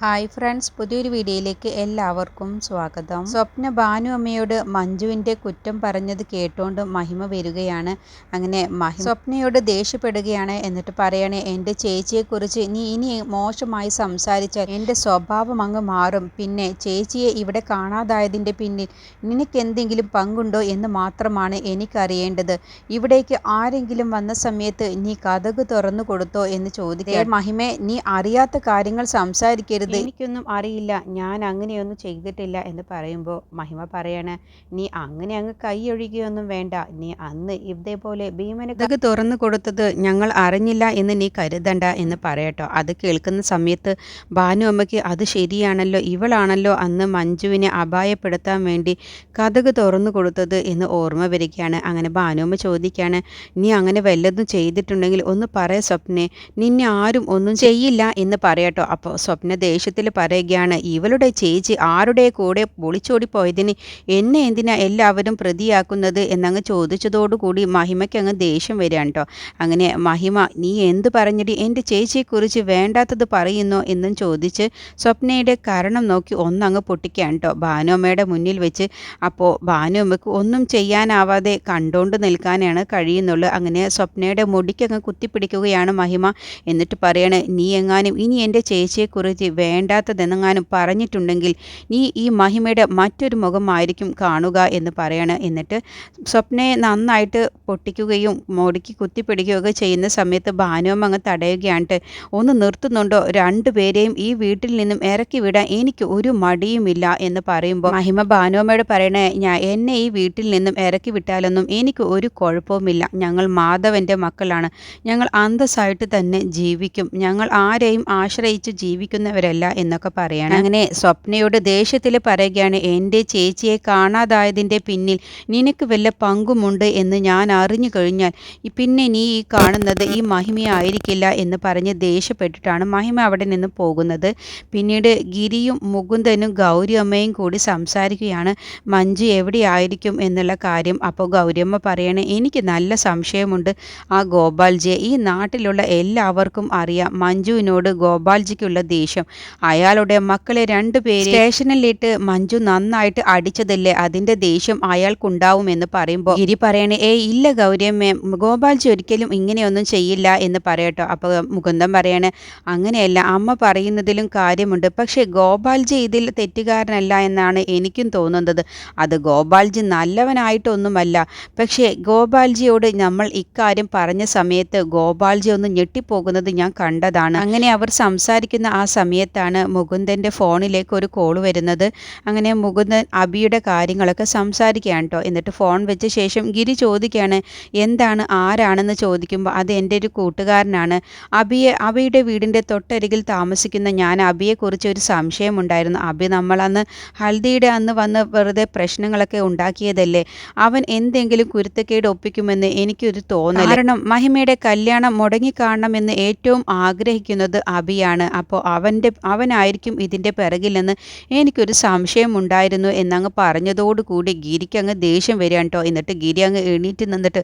Hi friends പുതിയൊരു വീഡിയോയിലേക്ക് എല്ലാവർക്കും സ്വാഗതം. സ്വപ്ന ഭാനു അമ്മയോട് മഞ്ജുവിന്റെ കുറ്റം പറഞ്ഞത് കേട്ടുകൊണ്ട് മഹിമ വരികയാണ്. അങ്ങനെ മഹി സ്വപ്നയോട് ദേഷ്യപ്പെടുകയാണ് എന്നിട്ട് പറയണേ എന്റെ ചേച്ചിയെക്കുറിച്ച് നീ ഇനി മോശമായി സംസാരിച്ചാൽ എന്റെ സ്വഭാവം അങ്ങ് മാറും. പിന്നെ ചേച്ചിയെ ഇവിടെ കാണാതായതിന്റെ പിന്നിൽ നിനക്ക് എന്തെങ്കിലും പങ്കുണ്ടോ എന്ന് മാത്രമാണ് എനിക്കറിയേണ്ടത്. ഇവിടേക്ക് ആരെങ്കിലും വന്ന സമയത്ത് നീ കഥക് തുറന്നു കൊടുത്തോ എന്ന് ചോദിക്കുക മഹിമേ നീ അറിയാത്ത കാര്യങ്ങൾ സംസാരിക്കരുത്. എനിക്കൊന്നും അറിയില്ല. ഞാൻ അങ്ങനെയൊന്നും ചെയ്തിട്ടില്ല എന്ന് പറയുമ്പോൾ മഹിമ പറയാണ് നീ അങ്ങനെ അങ്ങ് കൈയൊഴുകിയൊന്നും വേണ്ട. നീ അന്ന് ഇതേപോലെ ഭീമന് കഥ തുറന്നു കൊടുത്തത് ഞങ്ങൾ അറിഞ്ഞില്ല എന്ന് നീ കരുതണ്ട എന്ന് പറയട്ടോ. അത് കേൾക്കുന്ന സമയത്ത് ഭാനു അമ്മയ്ക്ക് അത് ശരിയാണല്ലോ ഇവളാണല്ലോ അന്ന് മഞ്ജുവിനെ അപായപ്പെടുത്താൻ വേണ്ടി കഥക് തുറന്നു കൊടുത്തത് എന്ന് ഓർമ്മ വരികയാണ്. അങ്ങനെ ഭാനുമ്മ ചോദിക്കുകയാണ് നീ അങ്ങനെ വല്ലതും ചെയ്തിട്ടുണ്ടെങ്കിൽ ഒന്ന് പറയ സ്വപ്നെ. നിന്നെ ആരും ഒന്നും ചെയ്യില്ല എന്ന് പറയട്ടോ. അപ്പോൾ സ്വപ്ന ദേഷ്യത്തിൽ പറയുകയാണ് ഇവളുടെ ചേച്ചി ആരുടെ കൂടെ പൊളിച്ചോടിപ്പോയതിന് എന്നെ എന്തിനാ എല്ലാവരും പ്രതിയാക്കുന്നത്? എന്നങ്ങ് ചോദിച്ചതോടുകൂടി മഹിമയ്ക്ക് അങ്ങ് ദേഷ്യം വരികയാണ് കേട്ടോ അങ്ങനെ മഹിമ നീ എന്ത് പറഞ്ഞിട്ട് എന്റെ ചേച്ചിയെക്കുറിച്ച് വേണ്ടാത്തത് പറയുന്നോ? എന്നും ചോദിച്ച് സ്വപ്നയുടെ കാരണം നോക്കി ഒന്നങ്ങ് പൊട്ടിക്കുകയാണ് കേട്ടോ ഭാനുമ്മയുടെ മുന്നിൽ വെച്ച് അപ്പോൾ ഭാനുമ്മക്ക് ഒന്നും ചെയ്യാനാവാതെ കണ്ടുകൊണ്ട് നിൽക്കാനാണ് കഴിയുന്നുള്ളൂ. അങ്ങനെ സ്വപ്നയുടെ മുടിക്കങ്ങ് കുത്തിപ്പിടിക്കുകയാണ് മഹിമ. എന്നിട്ട് പറയണേ നീ എങ്ങാനും ഇനി എന്റെ ചേച്ചിയെക്കുറിച്ച് വേണ്ടാത്തതെന്നെങ്ങാനും പറഞ്ഞിട്ടുണ്ടെങ്കിൽ നീ ഈ മഹിമയുടെ മറ്റൊരു മുഖമായിരിക്കും കാണുക എന്ന് പറയണ. എന്നിട്ട് സ്വപ്നയെ നന്നായിട്ട് പൊട്ടിക്കുകയും മോടിക്ക് കുത്തിപ്പിടിക്കുകയൊക്കെ ചെയ്യുന്ന സമയത്ത് ഭാനുവം അങ്ങ് തടയുകയാണ്ട്ട് ഒന്ന് നിർത്തുന്നുണ്ടോ? രണ്ടുപേരെയും ഈ വീട്ടിൽ നിന്നും ഇറക്കി വിടാൻ എനിക്ക് ഒരു മടിയുമില്ല എന്ന് പറയുമ്പോൾ മഹിമ ഭാനുവമ്മയോട് പറയണേ ഞാൻ എന്നെ ഈ വീട്ടിൽ നിന്നും ഇറക്കി വിട്ടാലൊന്നും എനിക്ക് ഒരു കുഴപ്പവുമില്ല. ഞങ്ങൾ മാധവന്റെ മക്കളാണ്. ഞങ്ങൾ അന്തസ്സായിട്ട് തന്നെ ജീവിക്കും. ഞങ്ങൾ ആരെയും ആശ്രയിച്ച് ജീവിക്കുന്നവരല്ല. എന്നൊക്കെ പറയാണ്. അങ്ങനെ സ്വപ്നയോട് ദേഷ്യത്തിൽ പറയുകയാണ് എന്റെ ചേച്ചിയെ കാണാതായതിന്റെ പിന്നിൽ നിനക്ക് വല്ല പങ്കുമുണ്ട് എന്ന് ഞാൻ അറിഞ്ഞു കഴിഞ്ഞാൽ പിന്നെ നീ ഈ കാണുന്നത് ഈ മഹിമയായിരിക്കില്ല എന്ന് പറഞ്ഞ് ദേഷ്യപ്പെട്ടിട്ടാണ് മഹിമ അവിടെ നിന്ന് പോകുന്നത്. പിന്നീട് ഗിരിയും മുകുന്ദനും ഗൗരി അമ്മയും കൂടി സംസാരിക്കുകയാണ് മഞ്ജു എവിടെയായിരിക്കും എന്നുള്ള കാര്യം. അപ്പോൾ ഗൗരിയമ്മ പറയണേ എനിക്ക് നല്ല സംശയമുണ്ട്. ആ ഗോപാൽജിയെ ഈ നാട്ടിലുള്ള എല്ലാവർക്കും അറിയാം. മഞ്ജുവിനോട് ഗോപാൽജിക്കുള്ള ദേഷ്യം. അയാളുടെ മക്കളെ രണ്ടുപേരെ സ്റ്റേഷനിലിട്ട് മഞ്ജു നന്നായിട്ട് അടിച്ചതല്ലേ? അതിന്റെ ദേഷ്യം അയാൾക്കുണ്ടാവുമെന്ന് പറയുമ്പോൾ ഗിരി പറയണേ ഏ ഇല്ല ഗൗരിയമ്മേ ഗോപാൽജി ഒരിക്കലും ഇങ്ങനെയൊന്നും ചെയ്യില്ല എന്ന് പറയട്ടോ. അപ്പോൾ മുകുന്ദൻ പറയണേ അങ്ങനെയല്ല അമ്മ പറയുന്നതിലും കാര്യമുണ്ട്. പക്ഷേ ഗോപാൽജി ഇതിൽ തെറ്റുകാരനല്ല എന്നാണ് എനിക്കും തോന്നുന്നത്. അത് ഗോപാൽജി നല്ലവനായിട്ടൊന്നുമല്ല. പക്ഷേ ഗോപാൽജിയോട് നമ്മൾ ഇക്കാര്യം പറഞ്ഞ സമയത്ത് ഗോപാൽജി ഒന്ന് ഞെട്ടിപ്പോകുന്നത് ഞാൻ കണ്ടതാണ്. അങ്ങനെ അവർ സംസാരിക്കുന്ന ആ സമയത്താണ് മുകുന്ദന്റെ ഫോണിലേക്ക് ഒരു കോൾ വരുന്നത്. അങ്ങനെ മുകുന്ദൻ അബിയുടെ കാര്യങ്ങളൊക്കെ സംസാരിക്കുകയാണ് കേട്ടോ എന്നിട്ട് ഫോൺ വെച്ച ശേഷം ഗിരി ചോദിക്കുകയാണ് എന്താണ്? ആരാണെന്ന് ചോദിക്കുമ്പോൾ അത് എന്റെ ഒരു കൂട്ടുകാരനാണ്. അബിയെ അബിയുടെ വീടിന്റെ തൊട്ടരികിൽ താമസിക്കുന്ന ഞാൻ അബിയെക്കുറിച്ച് ഒരു സംശയമുണ്ടായിരുന്നു അബി നമ്മളന്ന് ഹൽദിയുടെ അന്ന് വന്ന് വെറുതെ പ്രശ്നങ്ങളൊക്കെ ഉണ്ടാക്കിയതല്ലേ? അവൻ എന്തെങ്കിലും കുരുത്തക്കേട് ഒപ്പിക്കുമെന്ന് എനിക്കൊരു തോന്നൽ കാരണം മഹിമയുടെ കല്യാണം മുടങ്ങിക്കാണണമെന്ന് ഏറ്റവും ആഗ്രഹിക്കുന്നത് അബിയാണ്. അപ്പോൾ അവന്റെ അവനായിരിക്കും ഇതിന്റെ പിറകിലെന്ന് എനിക്കൊരു സംശയമുണ്ടായിരുന്നു എന്നങ്ങ് പറഞ്ഞതോടുകൂടി ഗിരിക്ക് അങ്ങ് ദേഷ്യം വരികയാണ് കേട്ടോ. എന്നിട്ട് ഗിരി അങ്ങ് എണീറ്റ് നിന്നിട്ട്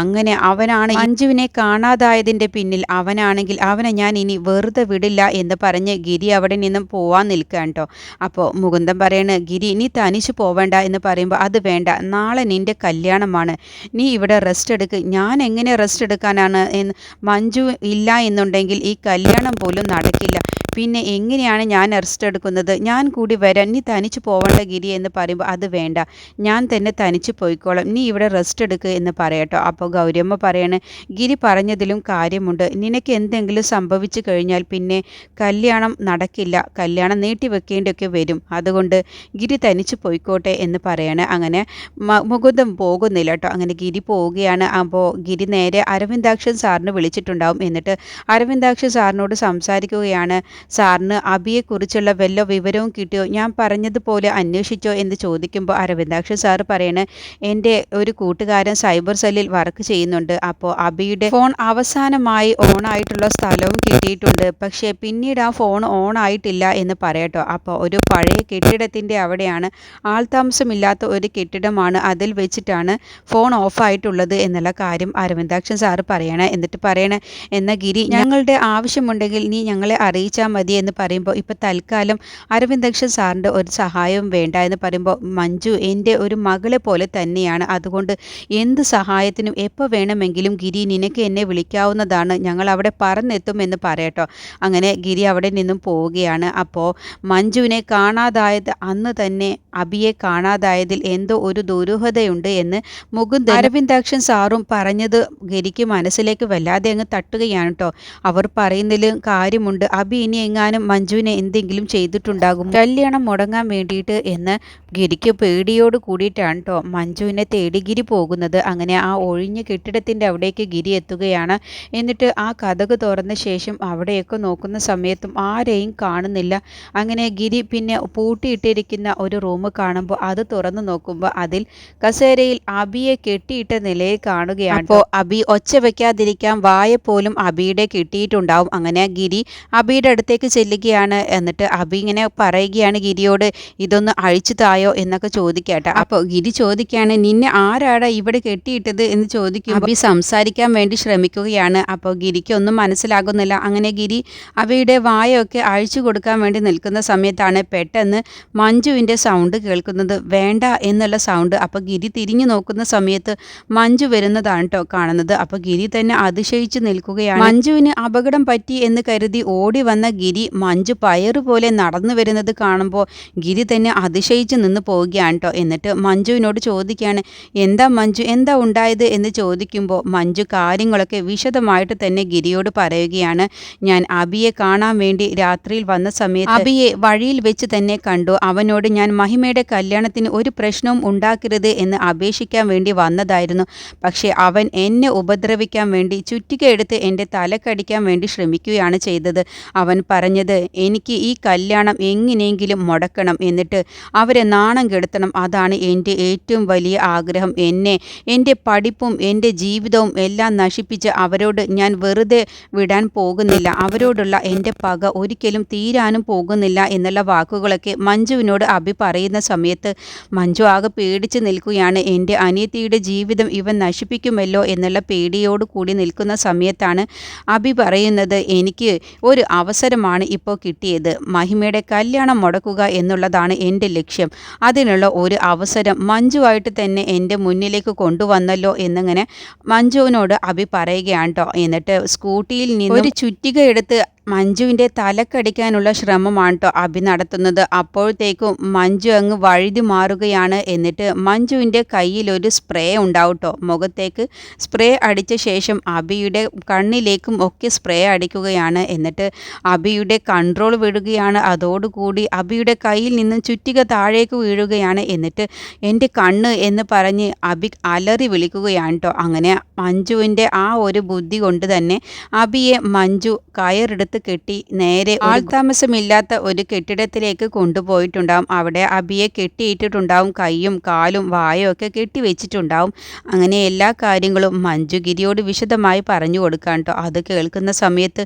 അങ്ങനെ അവനാണ് അഞ്ജുവിനെ കാണാതായതിന്റെ പിന്നിൽ അവനാണെങ്കിൽ അവനെ ഞാൻ ഇനി വെറുതെ വിടില്ല എന്ന് പറഞ്ഞ് ഗിരി അവിടെ നിന്നും പോവാൻ നിൽക്കുകയാണ് കേട്ടോ. അപ്പോൾ മുകുന്ദൻ പറയണ് ഗിരി നീ തനിച്ച് പോവേണ്ട എന്ന് പറയുമ്പോൾ അത് വേണ്ട. നാളെ നിന്റെ കല്യാണമാണ്. നീ ഇവിടെ റെസ്റ്റ് എടുക്ക്. ഞാൻ എങ്ങനെ റെസ്റ്റ് എടുക്കാനാണ് എന്ന് മഞ്ജു ഇല്ല എന്നുണ്ടെങ്കിൽ ഈ കല്യാണം പോലും നടക്കില്ല. പിന്നെ എങ്ങനെയാണ് ഞാൻ അറസ്റ്റ് എടുക്കുന്നത്? ഞാൻ കൂടി വരാൻ നീ തനിച്ച് പോവേണ്ട ഗിരി എന്ന് പറയുമ്പോൾ അത് വേണ്ട. ഞാൻ തന്നെ തനിച്ച് പോയിക്കോളാം. നീ ഇവിടെ റെസ്റ്റ് എടുക്കുക എന്ന് പറയട്ടോ. അപ്പോൾ ഗൗരിയമ്മ പറയണേ ഗിരി പറഞ്ഞതിലും കാര്യമുണ്ട്. നിനക്ക് എന്തെങ്കിലും സംഭവിച്ചു കഴിഞ്ഞാൽ പിന്നെ കല്യാണം നടക്കില്ല. കല്യാണം നീട്ടി വെക്കേണ്ടിയൊക്കെ വരും. അതുകൊണ്ട് ഗിരി തനിച്ച് പോയിക്കോട്ടെ എന്ന് പറയണേ. അങ്ങനെ മുകുന്ദം പോകുന്നില്ല കേട്ടോ. അങ്ങനെ ഗിരി പോവുകയാണ്. അപ്പോൾ ഗിരി നേരെ അരവിന്ദാക്ഷൻ സാറിന് വിളിച്ചിട്ടുണ്ടാവും. എന്നിട്ട് അരവിന്ദാക്ഷൻ സാറിനോട് സംസാരിക്കുകയാണ്. സാറിന് അബിയെക്കുറിച്ചുള്ള വല്ല വിവരവും കിട്ടിയോ? ഞാൻ പറഞ്ഞതുപോലെ അന്വേഷിച്ചോ എന്ന് ചോദിക്കുമ്പോൾ അരവിന്ദാക്ഷൻ സാറ് പറയണ എന്റെ ഒരു കൂട്ടുകാരൻ സൈബർ സെല്ലിൽ വർക്ക് ചെയ്യുന്നുണ്ട്. അപ്പോൾ അബിയുടെ ഫോൺ അവസാനമായി ഓൺ ആയിട്ടുള്ള സ്ഥലവും കിട്ടിയിട്ടുണ്ട്. പക്ഷേ പിന്നീട് ആ ഫോൺ ഓൺ ആയിട്ടില്ല എന്ന് പറയട്ടോ. അപ്പോൾ ഒരു പഴയ കെട്ടിടത്തിന്റെ അവിടെയാണ്. ആൾതാമസമില്ലാത്ത ഒരു കെട്ടിടമാണ് അതിൽ വെച്ചിട്ടാണ് ഫോൺ ഓഫ് ആയിട്ടുള്ളത് എന്നുള്ള കാര്യം അരവിന്ദാക്ഷൻ സാറ് പറയണേ. എന്നിട്ട് പറയണേ എന്ന ഗിരി ഞങ്ങളുടെ ആവശ്യമുണ്ടെങ്കിൽ നീ ഞങ്ങളെ അറിയിച്ചാൽ മതി എന്ന് പറയുമ്പോൾ ഇപ്പോൾ തൽക്കാലം അരവിന്ദക്ഷൻ സാറിന്റെ ഒരു സഹായവും വേണ്ട എന്ന് പറയുമ്പോൾ മഞ്ജു എന്റെ ഒരു മകളെ പോലെ തന്നെയാണ്. അതുകൊണ്ട് എന്ത് സഹായത്തിനും എപ്പോൾ വേണമെങ്കിലും ഗിരി നിനക്ക് എന്നെ വിളിക്കാവുന്നതാണ്. ഞങ്ങൾ അവിടെ പറന്നെത്തും എന്ന് പറയട്ടോ. അങ്ങനെ ഗിരി അവിടെ നിന്നും പോവുകയാണ്. അപ്പോൾ മഞ്ജുവിനെ കാണാതായത് അന്ന് തന്നെ അബിയെ കാണാതായതിൽ എന്തോ ഒരു ദുരൂഹതയുണ്ട് എന്ന് മുകുന്ദ അരവിന്ദാക്ഷൻ സാറും പറഞ്ഞത് ഗിരിക്ക് മനസ്സിലേക്ക് വല്ലാതെ അങ്ങ് തട്ടുകയാണ് കേട്ടോ അവർ പറയുന്നതിലും കാര്യമുണ്ട്. അബി ഇനി എങ്ങാനും മഞ്ജുവിനെ എന്തെങ്കിലും ചെയ്തിട്ടുണ്ടാകും കല്യാണം മുടങ്ങാൻ വേണ്ടിയിട്ട് എന്ന് ഗിരിക്ക് പേടിയോട് കൂടിയിട്ടാണ് കേട്ടോ മഞ്ജുവിനെ തേടി ഗിരി പോകുന്നത്. അങ്ങനെ ആ ഒഴിഞ്ഞ കെട്ടിടത്തിന്റെ അവിടേക്ക് ഗിരി എത്തുകയാണ്. എന്നിട്ട് ആ കഥക് തുറന്ന ശേഷം അവിടെയൊക്കെ നോക്കുന്ന സമയത്തും ആരെയും കാണുന്നില്ല. അങ്ങനെ ഗിരി പിന്നെ പൂട്ടിയിട്ടിരിക്കുന്ന ഒരു റൂം കാണുമ്പോൾ അത് തുറന്നു നോക്കുമ്പോൾ അതിൽ കസേരയിൽ അബിയെ കെട്ടിയിട്ട നിലയിൽ കാണുകയാണ് അപ്പോൾ അബി ഒച്ച വെക്കാതിരിക്കാൻ വായ പോലും അബിയുടെ കിട്ടിയിട്ടുണ്ടാവും. അങ്ങനെ ഗിരി അബിയുടെ അടുത്തേക്ക് ചെല്ലുകയാണ്. എന്നിട്ട് അബി ഇങ്ങനെ പറയുകയാണ് ഗിരിയോട് ഇതൊന്ന് അഴിച്ചു തായോ? എന്നൊക്കെ ചോദിക്കട്ടെ. അപ്പോൾ ഗിരി ചോദിക്കുകയാണ് നിന്നെ ആരാടാ ഇവിടെ കെട്ടിയിട്ടത്? എന്ന് ചോദിക്കും അബി സംസാരിക്കാൻ വേണ്ടി ശ്രമിക്കുകയാണ്. അപ്പോൾ ഗിരിക്ക് ഒന്നും മനസ്സിലാകുന്നില്ല. അങ്ങനെ ഗിരി അവയുടെ വായൊക്കെ അഴിച്ചു കൊടുക്കാൻ വേണ്ടി നിൽക്കുന്ന സമയത്താണ് പെട്ടെന്ന് മഞ്ജുവിന്റെ സൗണ്ട് കേൾക്കുന്നത്. വേണ്ട എന്നുള്ള സൗണ്ട് അപ്പോൾ ഗിരി തിരിഞ്ഞു നോക്കുന്ന സമയത്ത് മഞ്ജു വരുന്നതാണ് കേട്ടോ കാണുന്നത്. അപ്പോൾ ഗിരി തന്നെ അതിശയിച്ച് നിൽക്കുകയാണ്. മഞ്ജുവിന് അപകടം പറ്റി എന്ന് കരുതി ഓടി വന്ന ഗിരി മഞ്ജു പയറുപോലെ നടന്നു വരുന്നത് കാണുമ്പോൾ ഗിരി തന്നെ അതിശയിച്ച് നിന്ന് പോവുകയാണ് കേട്ടോ എന്നിട്ട് മഞ്ജുവിനോട് ചോദിക്കുകയാണ് എന്താ മഞ്ജു എന്താ ഉണ്ടായത്? എന്ന് ചോദിക്കുമ്പോൾ മഞ്ജു കാര്യങ്ങളൊക്കെ വിശദമായിട്ട് തന്നെ ഗിരിയോട് പറയുകയാണ് ഞാൻ അബിയെ കാണാൻ വേണ്ടി രാത്രിയിൽ വന്ന സമയത്ത് അബിയെ വഴിയിൽ വെച്ച് തന്നെ കണ്ടു. അവനോട് ഞാൻ മഹിമയുടെ കല്യാണത്തിന് ഒരു പ്രശ്നവും ഉണ്ടാക്കരുത് എന്ന് അപേക്ഷിക്കാൻ വേണ്ടി വന്നതായിരുന്നു. പക്ഷേ അവൻ എന്നെ ഉപദ്രവിക്കാൻ വേണ്ടി ചുറ്റിക എടുത്ത് എന്റെ തലക്കടിക്കാൻ വേണ്ടി ശ്രമിക്കുകയാണ് ചെയ്തത്. അവൻ പറഞ്ഞത് എനിക്ക് ഈ കല്യാണം എങ്ങനെയെങ്കിലും മുടക്കണം എന്നിട്ട് അവരെ നാണം കെടുത്തണം. അതാണ് എന്റെ ഏറ്റവും വലിയ ആഗ്രഹം. എന്നെ എന്റെ പഠിപ്പും എന്റെ ജീവിതവും എല്ലാം നശിപ്പിച്ച് അവരോട് ഞാൻ വെറുതെ വിടാൻ പോകുന്നില്ല. അവരോടുള്ള എന്റെ പക ഒരിക്കലും തീരാനും പോകുന്നില്ല എന്നുള്ള വാക്കുകളൊക്കെ മഞ്ജുവിനോട് അഭി പറയുന്ന സമയത്ത് മഞ്ജു ആകെ പേടിച്ച് നിൽക്കുകയാണ്. എന്റെ അനിയത്തിയുടെ ജീവിതം ഇവൻ നശിപ്പിക്കുമല്ലോ എന്നുള്ള പേടിയോട് കൂടി നിൽക്കുന്ന സമയത്താണ് അഭി പറയുന്നത് എനിക്ക് ഒരു അവസരമാണ് ഇപ്പോൾ കിട്ടിയത്. മഹിമയുടെ കല്യാണം മുടക്കുക എന്നുള്ളതാണ് എന്റെ ലക്ഷ്യം. അതിനുള്ള ഒരു അവസരം മഞ്ജുവായിട്ട് തന്നെ എന്റെ മുന്നിലേക്ക് കൊണ്ടുവന്നല്ലോ എന്നിങ്ങനെ മഞ്ജുവിനോട് അഭി പറയുകയാണ് കേട്ടോ എന്നിട്ട് സ്കൂട്ടിയിൽ നിന്ന് ഒരു ചുറ്റിക എടുത്ത് മഞ്ജുവിന്റെ തലക്കടിക്കാനുള്ള ശ്രമമാണ് കേട്ടോ അഭി നടത്തുന്നത്. അപ്പോഴത്തേക്കും മഞ്ജു അങ്ങ് വഴുതി മാറുകയാണ്. എന്നിട്ട് മഞ്ജുവിന്റെ കയ്യിൽ ഒരു സ്പ്രേ ഉണ്ടാവും കേട്ടോ മുഖത്തേക്ക് സ്പ്രേ അടിച്ച ശേഷം അഭിയുടെ കണ്ണിലേക്കും ഒക്കെ സ്പ്രേ അടിക്കുകയാണ്. എന്നിട്ട് അഭിയുടെ കൺട്രോൾ വിടുകയാണ്. അതോടുകൂടി അഭിയുടെ കയ്യിൽ നിന്നും ചുറ്റിക താഴേക്ക് വീഴുകയാണ്. എന്നിട്ട് എന്റെ കണ്ണ് എന്ന് പറഞ്ഞ് അഭി അലറി വിളിക്കുകയാണ് കേട്ടോ അങ്ങനെ മഞ്ജുവിന്റെ ആ ഒരു ബുദ്ധി കൊണ്ട് തന്നെ അഭിയെ മഞ്ജു കയറെടുത്ത് കെട്ടി നേരെ ആൾതാമസമില്ലാത്ത ഒരു കെട്ടിടത്തിലേക്ക് കൊണ്ടുപോയിട്ടുണ്ടാവും. അവിടെ അബിയെ കെട്ടിയിട്ടിട്ടുണ്ടാവും. കൈയും കാലും വായും ഒക്കെ കെട്ടി വെച്ചിട്ടുണ്ടാവും അങ്ങനെ എല്ലാ കാര്യങ്ങളും മഞ്ജു ഗിരിയോട് വിശദമായി പറഞ്ഞു കൊടുക്കാൻ കേട്ടോ അത് കേൾക്കുന്ന സമയത്ത്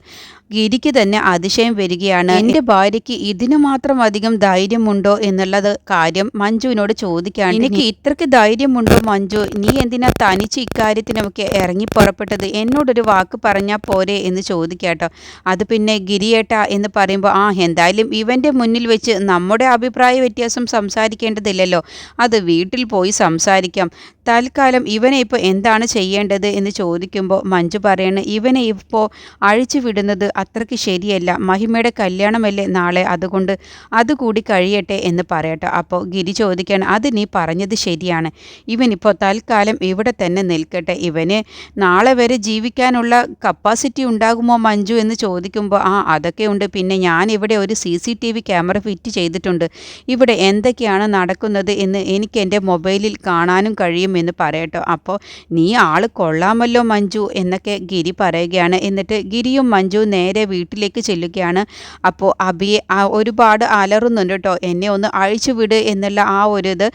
ഗിരിക്ക് തന്നെ അതിശയം വരികയാണ്. എന്റെ ഭാര്യയ്ക്ക് ഇതിനു മാത്രം അധികം ധൈര്യമുണ്ടോ എന്നുള്ളത് കാര്യം മഞ്ജുവിനോട് ചോദിക്കുകയാണ് എനിക്ക് ഇത്രയ്ക്ക് ധൈര്യമുണ്ടോ മഞ്ജു? നീ എന്തിനാ തനിച്ച് ഇക്കാര്യത്തിനൊക്കെ ഇറങ്ങി പുറപ്പെട്ടത്? എന്നോടൊരു വാക്ക് പറഞ്ഞാൽ പോരെ എന്ന് ചോദിക്കാട്ടോ. അത് പിന്നെ ഗിരിയേട്ട എന്ന് പറയുമ്പോൾ ആ എന്തായാലും ഇവന്റെ മുന്നിൽ വെച്ച് നമ്മുടെ അഭിപ്രായ വ്യത്യാസം സംസാരിക്കേണ്ടതില്ലല്ലോ. അത് വീട്ടിൽ പോയി സംസാരിക്കാം. തൽക്കാലം ഇവനെ ഇപ്പോൾ എന്താണ് ചെയ്യേണ്ടത് എന്ന് ചോദിക്കുമ്പോൾ മഞ്ജു പറയണ് ഇവനെ ഇപ്പോൾ അഴിച്ചു വിടുന്നത് അത്രയ്ക്ക് ശരിയല്ല. മഹിമയുടെ കല്യാണമല്ലേ നാളെ? അതുകൊണ്ട് അതുകൂടി കഴിയട്ടെ എന്ന് പറയട്ടെ. അപ്പോൾ ഗിരി ചോദിക്കാൻ അത് നീ പറഞ്ഞത് ശരിയാണ്. ഇവനിപ്പോൾ തൽക്കാലം ഇവിടെ തന്നെ നിൽക്കട്ടെ. ഇവന് നാളെ വരെ ജീവിക്കാനുള്ള കപ്പാസിറ്റി ഉണ്ടാകുമോ മഞ്ജു? എന്ന് ചോദിക്കുമ്പോൾ ആ അതൊക്കെ ഉണ്ട്. പിന്നെ ഞാൻ ഇവിടെ ഒരു C C T V camera fit ചെയ്തിട്ടുണ്ട്. ഇവിടെ എന്തൊക്കെയാണ് നടക്കുന്നത് എന്ന് എനിക്ക് എന്റെ മൊബൈലിൽ കാണാനും കഴിയും എന്ന് പറയട്ടോ. അപ്പോൾ നീ ആൾ കൊള്ളാമല്ലോ മഞ്ജു എന്നൊക്കെ ഗിരി പറയുകയാണ്. എന്നിട്ട് ഗിരിയും മഞ്ജു നേരെ വീട്ടിലേക്ക് ചെല്ലുകയാണ്. അപ്പോൾ അബിയെ ഒരുപാട് അലറുന്നുണ്ട് കേട്ടോ. എന്നെ ഒന്ന് അഴിച്ചുവിട് എന്നുള്ള ആ ഒരു ഇത്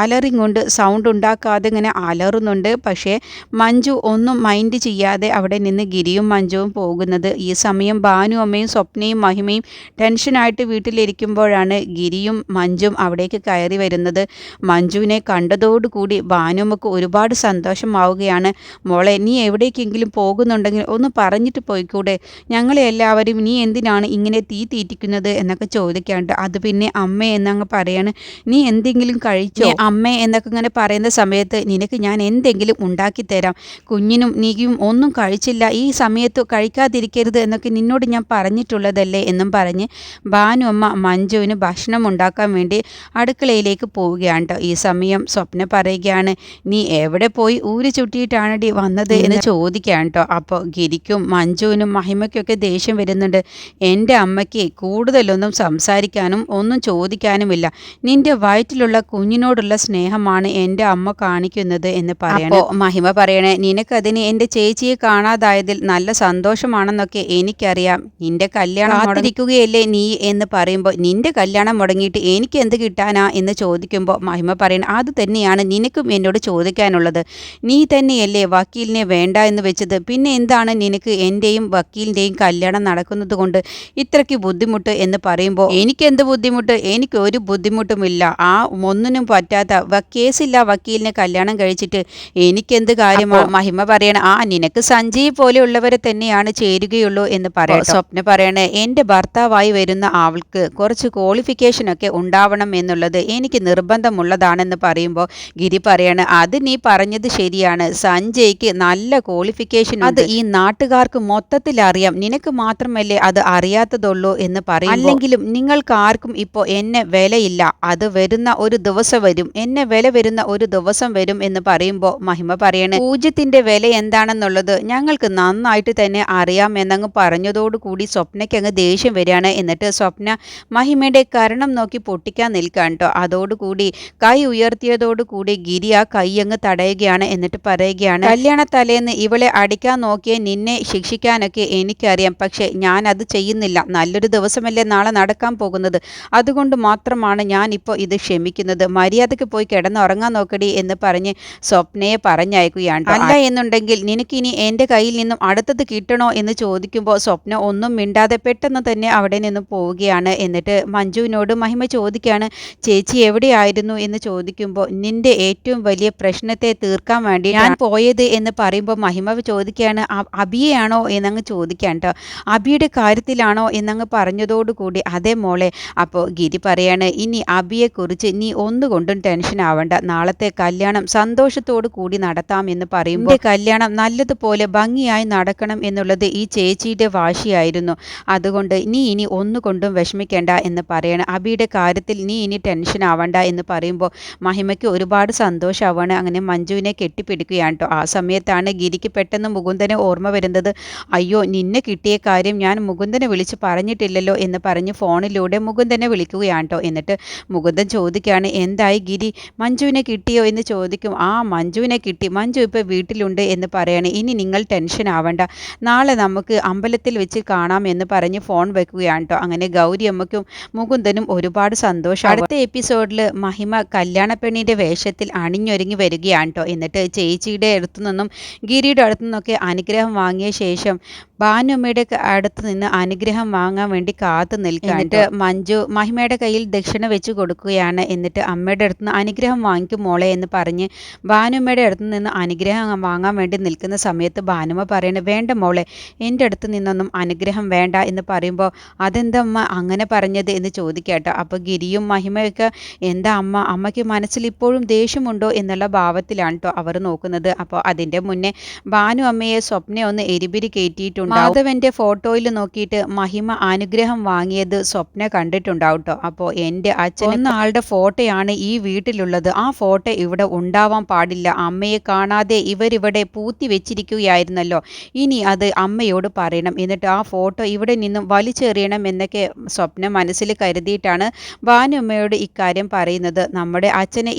അലറിങ് കൊണ്ട് സൗണ്ട് ഉണ്ടാക്കാതെ ഇങ്ങനെ അലറുന്നുണ്ട്. പക്ഷേ മഞ്ജു ഒന്നും മൈൻഡ് ചെയ്യാതെ അവിടെ നിന്ന് ഗിരിയും മഞ്ജുവും പോകുന്നത്. ഈ സമയം ഭാനു അമ്മയും സ്വപ്നയും മഹിമയും ടെൻഷനായിട്ട് വീട്ടിലിരിക്കുമ്പോഴാണ് ഗിരിയും മഞ്ജും അവിടേക്ക് കയറി വരുന്നത്. മഞ്ജുവിനെ കണ്ടതോടുകൂടി ഭാനുമ്മക്ക് ഒരുപാട് സന്തോഷമാവുകയാണ്. മോളെ നീ എവിടേക്കെങ്കിലും പോകുന്നുണ്ടെങ്കിൽ ഒന്ന് പറഞ്ഞിട്ട് പോയിക്കൂടെ? ഞങ്ങളെല്ലാവരും നീ എന്തിനാണ് ഇങ്ങനെ തീ തീറ്റിക്കുന്നത് എന്നൊക്കെ ചോദിക്കാണ്ട്. അത് പിന്നെ അമ്മ എന്നങ്ങ് പറയാണ് നീ എന്തെങ്കിലും കഴിച്ചോ? അമ്മ എന്നൊക്കെ ഇങ്ങനെ പറയുന്ന സമയത്ത് നിനക്ക് ഞാൻ എന്തെങ്കിലും ഉണ്ടാക്കി തരാം. കുഞ്ഞിനും നീയും ഒന്നും കഴിച്ചില്ല. ഈ സമയത്ത് കഴിക്കാതിരിക്കരുത് എന്നൊക്കെ നിന്നോട് ഞാൻ പറഞ്ഞിട്ടുള്ളതല്ലേ എന്നും പറഞ്ഞ് ഭാനു അമ്മ മഞ്ജുവിന് ഭക്ഷണം ഉണ്ടാക്കാൻ വേണ്ടി അടുക്കളയിലേക്ക് പോവുകയാണ്. ഈ സമയം സ്വപ്ന പറയുകയാണ് നീ എവിടെ പോയി ഊര് ചുട്ടിയിട്ടാണടി വന്നത് എന്ന് ചോദിക്കാൻ കേട്ടോ അപ്പോൾ ഗിരിക്കും മഞ്ജുവിനും മഹിമയ്ക്കൊക്കെ ദേഷ്യം വരുന്നുണ്ട്. എന്റെ അമ്മയ്ക്ക് കൂടുതലൊന്നും സംസാരിക്കാനും ഒന്നും ചോദിക്കാനുമില്ല. നിന്റെ വയറ്റിലുള്ള കുഞ്ഞിനോടുള്ള സ്നേഹമാണ് എന്റെ അമ്മ കാണിക്കുന്നത് എന്ന് പറയണോ. മഹിമ പറയണേ നിനക്കതിന് എന്റെ ചേച്ചിയെ കാണാതായതിൽ നല്ല സന്തോഷമാണെന്നൊക്കെ എനിക്കറിയാം. നിന്റെ കല്യാണം കാത്തിരിക്കുകയല്ലേ നീ? എന്ന് പറയുമ്പോൾ നിന്റെ കല്യാണം മുടങ്ങിയിട്ട് എനിക്ക് എന്ത് കിട്ടാനാ? എന്ന് ചോദിക്കുമ്പോൾ മഹിമ പറയണം അത് തന്നെയാണ്. നിനക്കും എന്നോട് ചോദിക്കാനുള്ളത്. നീ തന്നെയല്ലേ വക്കീലിനെ വേണ്ട എന്ന് വെച്ചത്? പിന്നെ എന്താണ് നിനക്ക് എന്റെയും വക്കീലിന്റെയും കല്യാണം നടക്കുന്നത് കൊണ്ട് ഇത്രയ്ക്ക് ബുദ്ധിമുട്ട് എന്ന് പറയുമ്പോൾ എനിക്കെന്ത് ബുദ്ധിമുട്ട്? എനിക്ക് ഒരു ബുദ്ധിമുട്ടുമില്ല ആ ഒന്നിനും പറ്റാത്ത കേസില്ല വക്കീലിനെ കല്യാണം കഴിച്ചിട്ട് എനിക്കെന്ത് കാര്യമോ? മഹിമ പറയണ ആ നിനക്ക് സഞ്ജയ് പോലെയുള്ളവരെ തന്നെയാണ് ചേരുകയുള്ളൂ എന്ന് പറയാം സ്വപ്ന പറയണേ എന്റെ ഭർത്താവായി വരുന്ന ആൾക്ക് കുറച്ച് ക്വാളിഫിക്കേഷൻ ഒക്കെ ഉണ്ടാവണം എന്നുള്ളത് എനിക്ക് നിർബന്ധമുള്ളതാണെന്ന് പറയുമ്പോൾ ഗിരി പറയാണ് അത് നീ പറഞ്ഞത് ശരിയാണ്. സഞ്ജയ്ക്ക് നല്ല ക്വാളിഫിക്കേഷൻ അത് ഈ നാട്ടുകാർക്ക് മൊത്തത്തിൽ അറിയാം. നിനക്ക് മാത്രമല്ലേ അത് അറിയാത്തതുള്ളൂ എന്ന് പറയും അല്ലെങ്കിലും നിങ്ങൾക്ക് ആർക്കും ഇപ്പോൾ എന്നെ വിലയില്ല. അത് വരുന്ന ഒരു ദിവസം വരും. എന്നെ വില വരുന്ന ഒരു ദിവസം വരും എന്ന് പറയുമ്പോൾ മഹിമ പറയണേ പൂജ്യത്തിന്റെ വില എന്താണെന്നുള്ളത് ഞങ്ങൾക്ക് നന്നായിട്ട് തന്നെ അറിയാം എന്നങ്ങ് പറഞ്ഞതോടുകൂടി സ്വപ്നയ്ക്ക് അങ്ങ് ദേഷ്യം വരികയാണ്. എന്നിട്ട് സ്വപ്ന മഹിമയുടെ കരണം നോക്കി പൊട്ടിക്കാൻ നിൽക്കാൻ കേട്ടോ. അതോടുകൂടി കൈ ഉയർത്തിയതോടുകൂടി ഗിരി ആ കൈ അങ്ങ് തടയുകയാണ് എന്നിട്ട് പറയുകയാണ് കല്യാണ തലേന്ന് ഇവളെ അടിക്കാൻ നോക്കിയ നിന്നെ ശിക്ഷിക്കാനൊക്കെ എനിക്കറിയാം പക്ഷേ ഞാൻ അത് ചെയ്യുന്നില്ല. നല്ലൊരു ദിവസമല്ലേ നാളെ നടക്കാൻ പോകുന്നത്. അതുകൊണ്ട് മാത്രമാണ് ഞാൻ ഇപ്പോൾ ഇത് ക്ഷമിക്കുന്നത്. മര്യാദയ്ക്ക് പോയി കിടന്നുറങ്ങാൻ നോക്കടി എന്ന് പറഞ്ഞ് സ്വപ്നയെ പറഞ്ഞയക്കുകയാണ്. അല്ല എന്നുണ്ടെങ്കിൽ നിനക്കിനി എന്റെ കയ്യിൽ നിന്നും അടുത്തത് കിട്ടണോ എന്ന് ചോദിക്കുമ്പോൾ സ്വപ്ന ഒന്നും മിണ്ടാതെ പെട്ടെന്ന് തന്നെ അവിടെ നിന്ന് പോവുകയാണ്. എന്നിട്ട് മഞ്ജുവിനോട് മഹിമ ചോദിക്കുകയാണ് ചേച്ചി എവിടെയായിരുന്നു? എന്ന് ചോദിക്കുമ്പോൾ നിന്റെ ഏറ്റവും വലിയ പ്രശ്നത്തെ തീർക്കാൻ വേണ്ടി ഞാൻ പോയത് എന്ന് പറയുമ്പോൾ മഹിമ ചോദിക്കുകയാണ് അബിയെയാണോ? എന്നങ്ങ് ചോദിക്കാൻ കേട്ടോ അബിയുടെ കാര്യത്തിലാണോ എന്നങ്ങ് പറഞ്ഞതോടുകൂടി അതേ മോളെ. അപ്പോൾ ഗിരി പറയാണ് ഇനി അബിയെക്കുറിച്ച് നീ ഒന്നുകൊണ്ടും ടെൻഷൻ ആവണ്ട. നാളത്തെ കല്യാണം സന്തോഷത്തോടു കൂടി നടത്താം എന്ന് പറയുമ്പോൾ കല്യാണം നല്ലതുപോലെ ഭംഗിയായി നടക്കണം എന്നുള്ളത് ഈ ചേച്ചിയുടെ വാശിയായിരുന്നു. അതുകൊണ്ട് നീ ഇനി ഒന്നുകൊണ്ടും വിഷമിക്കേണ്ട എന്ന് പറയണം. അബിയുടെ കാര്യത്തിൽ നീ ഇനി ടെൻഷൻ ആവണ്ട എന്ന് പറയുമ്പോൾ മഹിമയ്ക്ക് ഒരുപാട് സന്തോഷമാവാണ് അങ്ങനെ മഞ്ജുവിനെ കെട്ടിപ്പിടിക്കുകയാണ് കേട്ടോ ആ സമയത്താണ് ഗിരിക്ക് പെട്ടെന്ന് മുകുന്ദനെ ഓർമ്മ വരുന്നത്. അയ്യോ നിന്നെ കിട്ടിയ കാര്യം ഞാൻ മുകുന്ദനെ വിളിച്ച് പറഞ്ഞിട്ടില്ലല്ലോ എന്ന് പറഞ്ഞ് ഫോണിലൂടെ മുകുന്ദനെ വിളിക്കുകയാണ് കേട്ടോ എന്നിട്ട് മുകുന്ദൻ ചോദിക്കുകയാണ് എന്തായി ഗിരി? മഞ്ജുവിനെ കിട്ടിയോ? എന്ന് ചോദിക്കും. ആ മഞ്ജുവിനെ കിട്ടി. മഞ്ജു ഇപ്പോൾ വീട്ടിലുണ്ട് എന്ന് പറയാണ്. ഇനി നിങ്ങൾ ടെൻഷൻ ആവണ്ട. നാളെ നമുക്ക് അമ്പലത്തിൽ വെച്ച് കാണാം എന്ന് പറഞ്ഞ് ഫോൺ വെക്കുകയാണ് കേട്ടോ അങ്ങനെ ഗൗരി അമ്മയ്ക്കും മുകുന്ദനും ഒരുപാട് സന്തോഷം. അടുത്ത എപ്പിസോഡിൽ മഹിമ കല്യാണ വേഷത്തിൽ വേഷത്തിൽ അണിഞ്ഞൊരുങ്ങി വരികയാണ് കേട്ടോ എന്നിട്ട് ചേച്ചിയുടെ അടുത്തു നിന്നും ഗിരിയുടെ അടുത്തു നിന്നൊക്കെ അനുഗ്രഹം വാങ്ങിയ ശേഷം ഭാനുമ്മയുടെ അടുത്ത് നിന്ന് അനുഗ്രഹം വാങ്ങാൻ വേണ്ടി കാത്തു നിൽക്കുക എന്നിട്ട്? മഞ്ജു മഹിമയുടെ കയ്യിൽ ദക്ഷിണ വെച്ച് കൊടുക്കുകയാണ്. എന്നിട്ട് അമ്മയുടെ അടുത്ത് നിന്ന് അനുഗ്രഹം വാങ്ങിക്കും മോളെ എന്ന് പറഞ്ഞ് ഭാനുമ്മയുടെ അടുത്ത് നിന്ന് അനുഗ്രഹം വാങ്ങാൻ വേണ്ടി നിൽക്കുന്ന സമയത്ത് ഭാനുമ്മ പറയുന്നത് വേണ്ട മോളെ എന്റെ അടുത്ത് നിന്നൊന്നും അനുഗ്രഹം വേണ്ട എന്ന് പറയുമ്പോൾ അതെന്താ അമ്മ അങ്ങനെ പറഞ്ഞത്? എന്ന് ചോദിക്കാട്ടോ അപ്പോൾ ഗിരിയും മഹിമയൊക്കെ എന്താ അമ്മ? അമ്മയ്ക്ക് മനസ്സിൽ ഇപ്പോഴും ദേഷ്യമുണ്ടോ? എന്നുള്ള ഭാവത്തിലാണ് കേട്ടോ അവർ നോക്കുന്നത്. അപ്പോൾ അതിന്റെ മുന്നേ ഭാനു അമ്മയെ സ്വപ്ന ഒന്ന് എരിപിരി കയറ്റിയിട്ടുണ്ട് മാധവന്റെ ഫോട്ടോയിൽ നോക്കിയിട്ട് മഹിമ അനുഗ്രഹം വാങ്ങിയത് സ്വപ്ന കണ്ടിട്ടുണ്ടാവും കേട്ടോ അപ്പോൾ എന്റെ അച്ഛൻ ഒന്നാളുടെ ഫോട്ടോയാണ് ഈ വീട്ടിലുള്ളത്. ആ ഫോട്ടോ ഇവിടെ ഉണ്ടാവാൻ പാടില്ല. അമ്മയെ കാണാതെ ഇവരിവിടെ പൂത്തി വെച്ചിരിക്കുകയായിരുന്നല്ലോ. ഇനി അത് അമ്മയോട് പറയണം. എന്നിട്ട് ആ ഫോട്ടോ ഇവിടെ നിന്നും വലിച്ചെറിയണം എന്നൊക്കെ സ്വപ്നം മനസ്സിൽ കരുതിയിട്ടാണ് ഭാനുമ്മയോട് ഇക്കാര്യം പറയുന്നത്. നമ്മുടെ അച്ഛനെ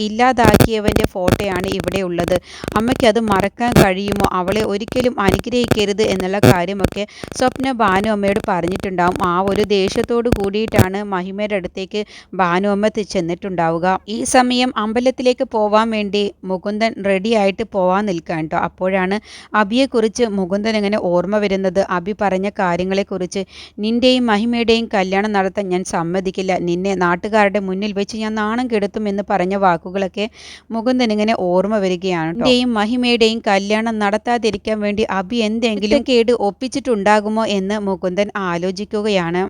ഇല്ലാതാക്കിയവന്റെ ഫോട്ടോയാണ് ഇവിടെ ഉള്ളത്. അമ്മയ്ക്ക് അത് മറക്കാൻ കഴിയുമോ? അവളെ ഒരിക്കലും അനുഗ്രഹിക്കരുത് എന്നുള്ള കാര്യമൊക്കെ സ്വപ്ന ഭാനു അമ്മയോട് പറഞ്ഞിട്ടുണ്ടാവും. ആ ഒരു ദേഷ്യത്തോട് കൂടിയിട്ടാണ് മഹിമയുടെ അടുത്തേക്ക് ഭാനു അമ്മ ചെന്നിട്ടുണ്ടാവുക. ഈ സമയം അമ്പലത്തിലേക്ക് പോവാൻ വേണ്ടി മുകുന്ദൻ റെഡി ആയിട്ട് പോവാൻ നിൽക്കാൻ കേട്ടോ. അപ്പോഴാണ് അബിയെക്കുറിച്ച് മുകുന്ദൻ എങ്ങനെ ഓർമ്മ വരുന്നത്? അബി പറഞ്ഞ കാര്യങ്ങളെക്കുറിച്ച് നിന്റെയും മഹിമയുടെയും കല്യാണം നടത്താൻ ഞാൻ സമ്മതിക്കില്ല. നിന്നെ നാട്ടുകാരുടെ മുന്നിൽ വെച്ച് ഞാൻ നാണം കെടുത്തും എന്ന് പറഞ്ഞ വാക്കുകളൊക്കെ മുകുന്ദൻ ഇങ്ങനെ ഓർമ്മ വരികയാണ് എന്റെയും മഹിമയുടെയും കല്യാണം നടത്താതിരിക്കാൻ വേണ്ടി അഭി എന്തെങ്കിലും കേട് ഒപ്പിച്ചിട്ടുണ്ടാകുമോ എന്ന് മുകുന്ദൻ ആലോചിക്കുകയാണ്.